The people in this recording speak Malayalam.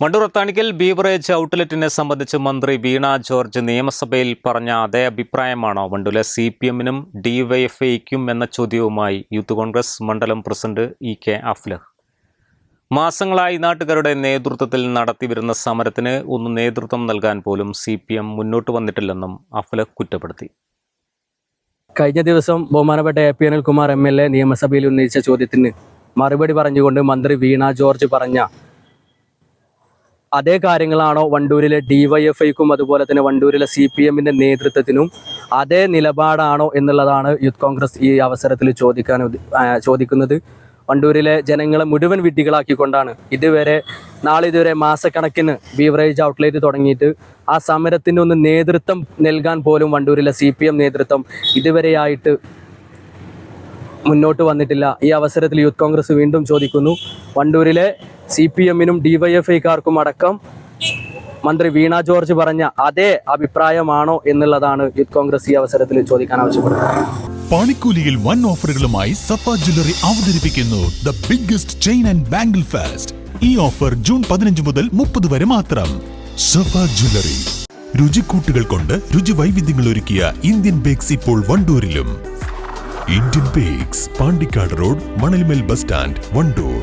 വണ്ടൂർ ഒത്താണിക്കൽ ബീവറേജ് ഔട്ട്ലെറ്റിനെ സംബന്ധിച്ച് മന്ത്രി വീണ ജോർജ് നിയമസഭയിൽ പറഞ്ഞ അതേ അഭിപ്രായമാണോ? വണ്ടൂരിലെ സി പി എമ്മിനും ഡിവൈഎഫ്ഐക്കും എന്ന ചോദ്യവുമായി യൂത്ത് കോൺഗ്രസ് മണ്ഡലം പ്രസിഡന്റ് ഇ കെ അഫ്ലഹ്. മാസങ്ങളായി നാട്ടുകാരുടെ നേതൃത്വത്തിൽ നടത്തിവരുന്ന സമരത്തിന് ഒന്ന് നേതൃത്വം നൽകാൻ പോലും സി പി എം മുന്നോട്ട് വന്നിട്ടില്ലെന്നും അഫ്ലഹ് കുറ്റപ്പെടുത്തി. കഴിഞ്ഞ ദിവസം ബഹുമാനപ്പെട്ട A P Anilkumar M L A നിയമസഭയിൽ ഉന്നയിച്ച ചോദ്യത്തിന് മറുപടി പറഞ്ഞുകൊണ്ട് മന്ത്രി വീണ ജോർജ് പറഞ്ഞ അതേ കാര്യങ്ങളാണോ വണ്ടൂരിലെ ഡിവൈഎഫ്ഐക്കും അതുപോലെ തന്നെ വണ്ടൂരിലെ സി പി എമ്മിന്റെ നേതൃത്വത്തിനും അതേ നിലപാടാണോ എന്നുള്ളതാണ് യൂത്ത് കോൺഗ്രസ് ഈ അവസരത്തിൽ ചോദിക്കാൻ ചോദിക്കുന്നത്. വണ്ടൂരിലെ ജനങ്ങളെ മുഴുവൻ വിഡ്ഢികളാക്കിക്കൊണ്ടാണ്. ഇതുവരെ നാളെ നാളിതുവരെ മാസക്കണക്കിന് ബീവറേജ് ഔട്ട്ലെറ്റ് തുടങ്ങിയിട്ട് ആ സമരത്തിന് ഒന്ന് നേതൃത്വം നൽകാൻ പോലും വണ്ടൂരിലെ സി പി എം നേതൃത്വം ഇതുവരെയായിട്ട് മുന്നോട്ട് വന്നിട്ടില്ല. ഈ അവസരത്തിൽ യൂത്ത് കോൺഗ്രസ് വീണ്ടും ചോദിക്കുന്നു വണ്ടൂരിലെ സി പി എമ്മിനും ഡിവൈഎഫ്ഐക്കാർക്കും അടക്കം മന്ത്രി വീണ ജോർജ് പറഞ്ഞ അതേ അഭിപ്രായമാണോ എന്നുള്ളതാണ് യൂത്ത് കോൺഗ്രസ് ഈ അവസരത്തിൽ ചോദിക്കാൻ ആവശ്യപ്പെടുന്നത്. പണിക്കൂലിയിൽ വൻ ഓഫറുകളുമായി സഫ ജ്വല്ലറി അവതരിപ്പിക്കുന്നു the biggest chain and bangle fest. ഈ ഓഫർ ജൂൺ പതിനഞ്ച് മുതൽ മുപ്പത് വരെ മാത്രം. സഫ ജ്വല്ലറി. രുചിക്കൂട്ടുകൾ കൊണ്ട് രുചി വൈവിധ്യങ്ങൾ ഒരുക്കിയ ഇന്ത്യൻ ബേക്സ് ഇപ്പോൾ വണ്ടൂരിലും. Indian bakes Pandikkad road Manalmel bus stand Wandoor.